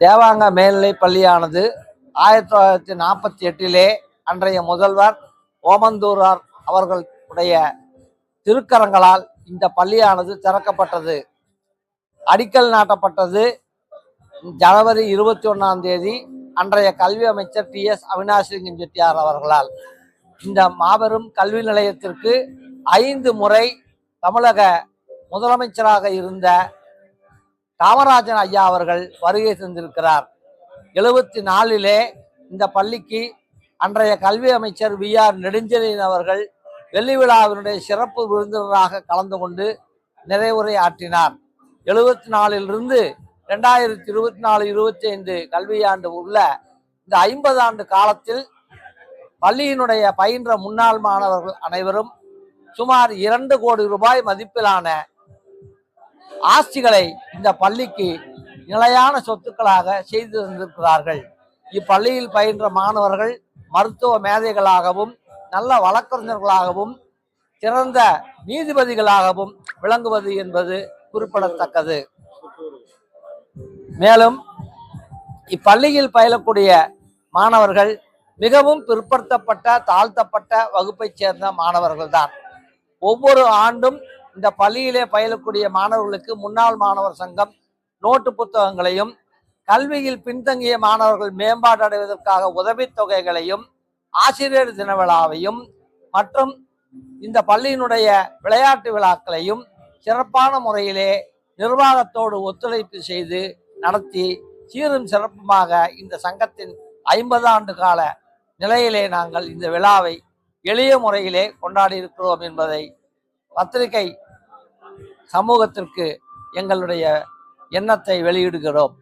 தேவாங்க மேல்நிலைப் பள்ளியானது ஆயிரத்தி தொள்ளாயிரத்தி நாற்பத்தி எட்டிலே அன்றைய முதல்வர் ஓமந்தூரார் அவர்களுடைய திருக்கரங்களால் இந்த பள்ளியானது திறக்கப்பட்டது. அடிக்கல் நாட்டப்பட்டது ஜனவரி இருபத்தி ஒன்றாம் தேதி அன்றைய கல்வி அமைச்சர் டி எஸ் அவினாசிலிங்கம் செட்டியார் அவர்களால். இந்த மாபெரும் கல்வி நிலையத்திற்கு ஐந்து முறை தமிழக முதலமைச்சராக இருந்த காமராஜன் ஐயா அவர்கள் வருகை தந்திருக்கிறார். எழுபத்தி நாலிலே இந்த பள்ளிக்கு அன்றைய கல்வி அமைச்சர் வி ஆர் நெடுஞ்செழியன் அவர்கள் வெள்ளி விழாவினுடைய சிறப்பு விருந்தினராக கலந்து கொண்டு நிறைவுரை ஆற்றினார். எழுபத்தி நாலிலிருந்து ரெண்டாயிரத்தி இருபத்தி நாலு இருபத்தி ஐந்து கல்வியாண்டு உள்ள இந்த ஐம்பது ஆண்டு காலத்தில் பள்ளியினுடைய பயின்ற முன்னாள் மாணவர்கள் அனைவரும் சுமார் இரண்டு கோடி ரூபாய் மதிப்பிலான ஆஸ்திகளை இந்த பள்ளிக்கு நிலையான சொத்துக்களாக செய்து தந்திருக்கிறார்கள். இப்பள்ளியில் பயின்ற மாணவர்கள் மருத்துவ மேதைகளாகவும் நல்ல வழக்கறிஞர்களாகவும் சிறந்த நீதிபதிகளாகவும் விளங்குவது என்பது குறிப்பிடத்தக்கது. மேலும் இப்பள்ளியில் பயிலக்கூடிய மாணவர்கள் மிகவும் பிற்படுத்தப்பட்ட தாழ்த்தப்பட்ட வகுப்பைச் சேர்ந்த மாணவர்கள்தான். ஒவ்வொரு ஆண்டும் இந்த பள்ளியிலே பயிலக்கூடிய மாணவர்களுக்கு முன்னாள் மாணவர் சங்கம் நோட்டு புத்தகங்களையும் கல்வியில் பின்தங்கிய மாணவர்கள் மேம்பாடு அடைவதற்காக உதவித்தொகைகளையும் ஆசிரியர் தின விழாவையும் மற்றும் இந்த பள்ளியினுடைய விளையாட்டு விழாக்களையும் சிறப்பான முறையிலே நிர்வாகத்தோடு ஒத்துழைப்பு செய்து நடத்தி சீரும் சிறப்புமாக இந்த சங்கத்தின் ஐம்பது ஆண்டு கால நிலையிலே நாங்கள் இந்த விழாவை எளிய முறையிலே கொண்டாடி இருக்கிறோம் என்பதை பத்திரிகை சமூகத்திற்கு எங்களுடைய எண்ணத்தை வெளியிடுகிறோம்.